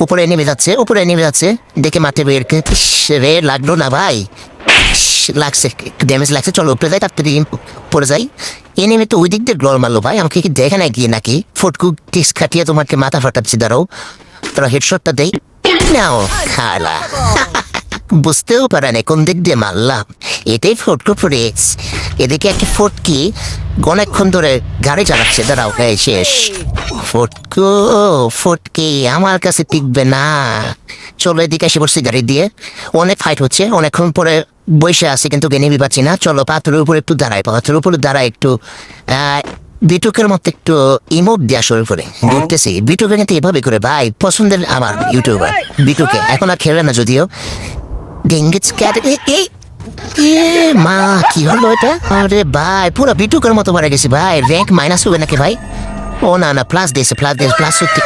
উপরে নেমে যাচ্ছে, উপরে নেমে যাচ্ছে। দেখে মাঠে বেরকে রে, লাগল না ভাই। লাগছে ড্যামেজ লাগছে। চলো, উপরে যাই তাড়াতাড়ি পড়ে যাই। এ নেমে তো ওই দিক দিয়ে গ্লোর মারলো ভাই। আমাকে কি দেখে না গিয়ে নাকি? ফটকু টিক্স খাটিয়ে তোমাকে মাথা ফাটাচ্ছি, দাঁড়াও। তোরা হেডশটটা দেই। নাও, খালা। বুঝতেও পারে না কোন দিক দিয়ে মারলাম। এটাই ফটকো ফ্রেস এদিকে একটা ফটকি অনেকক্ষণ ধরে গাড়ি চালাচ্ছে। দাঁড়াও এই শেষ। ফটকো ফটকি আমার কাছে টিকবে না। চলো এদিকে এসে পড়ছি গাড়ি দিয়ে। অনেক ফাইট হচ্ছে অনেকক্ষণ পরে বসে আছি কিন্তু গেনিবি পাচ্ছি না। চলো পাথরের উপরে একটু দাঁড়াই পাথরের উপরে দাঁড়াই একটু। বিটুকের মতো একটু ইমোট দেওয়া শুরু করে। ঘুরতেছি বিটুকে কিন্তু এভাবে করে ভাই পছন্দের আমার ইউটিউবার বিটুকে। এখন আর খেলে না যদিও। ডেঙ্গিস ক্যাট এই এ মা, কি হলো এটা? আরে ভাই, পুরো বিটুকের মতো মারা গেছি ভাই। র্যাঙ্ক মাইনাস হবে নাকি ভাই? ও না না প্লাস দিয়েছে প্লাস দিয়েছে প্লাস সত্যি